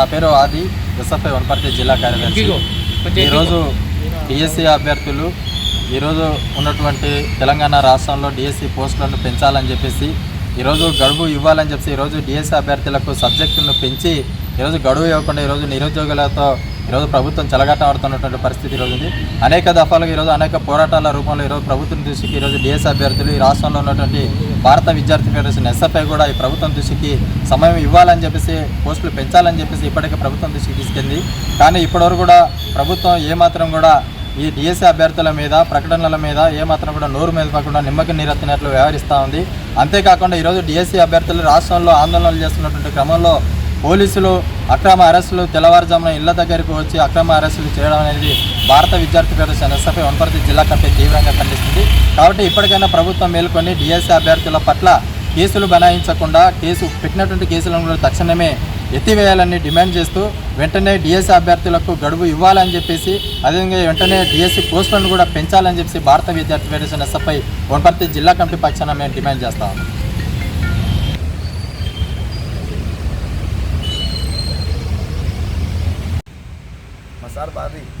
నా పేరు ఆది ఎస్ఎఫ్ఐ వనపర్తి జిల్లా కార్యదర్శి. ఈరోజు డిఎస్సి అభ్యర్థులు ఈరోజు ఉన్నటువంటి తెలంగాణ రాష్ట్రంలో డిఎస్సి పోస్టులను పెంచాలని చెప్పేసి ఈరోజు గడువు ఇవ్వాలని చెప్పి ఈరోజు డిఎస్సి అభ్యర్థులకు సబ్జెక్టును పెంచి ఈరోజు గడువు ఇవ్వకుండా ఈరోజు నిరుద్యోగులతో ఈరోజు ప్రభుత్వం చెలగాట ఆడుతున్నటువంటి పరిస్థితి ఈరోజు ఉంది. అనేక దఫాలుగా ఈరోజు అనేక పోరాటాల రూపంలో ఈరోజు ప్రభుత్వం దృష్టికి ఈరోజు డిఎస్ అభ్యర్థులు ఈ రాష్ట్రంలో ఉన్నటువంటి భారత విద్యార్థి ఫెడరేషన్ ఎస్ఎఫ్ఐ కూడా ఈ ప్రభుత్వం దృష్టికి సమయం ఇవ్వాలని చెప్పేసి పోస్టులు పెంచాలని చెప్పేసి ఇప్పటికే ప్రభుత్వం దృష్టికి తీసుకెళ్ళింది. కానీ ఇప్పటివరకు కూడా ప్రభుత్వం ఏమాత్రం కూడా ఈ డిఎస్సీ అభ్యర్థుల మీద ప్రకటనల మీద ఏమాత్రం కూడా నోరు మీద కాకుండా నిమ్మకి నీరెత్తినట్లు వ్యవహరిస్తూ ఉంది. అంతేకాకుండా ఈరోజు డిఎస్సీ అభ్యర్థులు రాష్ట్రంలో ఆందోళనలు చేస్తున్నటువంటి క్రమంలో పోలీసులు అక్రమ అరెస్టులు తెల్లవారుజామున ఇళ్ళ దగ్గరికి వచ్చి అక్రమ అరెస్టులు చేయడం అనేది భారత విద్యార్థి ఫెడరేషన్ ఎస్ఎఫ్ఐ వనపర్తి జిల్లా కమిటీ తీవ్రంగా ఖండిస్తుంది. కాబట్టి ఇప్పటికైనా ప్రభుత్వం మేల్కొని డిఎస్సీ అభ్యర్థుల పట్ల కేసులు బనాయించకుండా కేసు పెట్టినటువంటి కేసులను కూడా తక్షణమే ఎత్తివేయాలని డిమాండ్ చేస్తూ వెంటనే డిఎస్సీ అభ్యర్థులకు గడువు ఇవ్వాలని చెప్పేసి అదేవిధంగా వెంటనే డిఎస్సీ పోస్టులను కూడా పెంచాలని చెప్పేసి భారత విద్యార్థి ఫెడరేషన్ ఎస్ఎఫ్ఐ వనపర్తి జిల్లా కమిటీ పక్షాన మేము డిమాండ్ చేస్తాము pasar, Barry.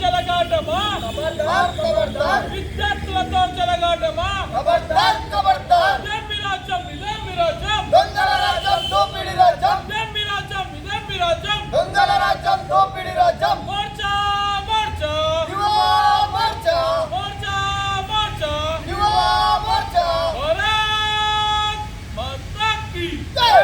చెలగాటమా విద్యార్థులతో చెలగాటమా ఇదేమి రాజ్యం ఇదేమి రాజ్యం దొంగల రాజ్యం దోపిడి రాజ్యం ఇదేమి రాజ్యం ఇదేమి రాజ్యం దొంగల రాజ్యం దోపిడి రాజ్యం మోర్చా మోర్చా యువ మోర్చా మోర్చా మోర్చా యువ మోర్చా భారత్ మాతా కీ జై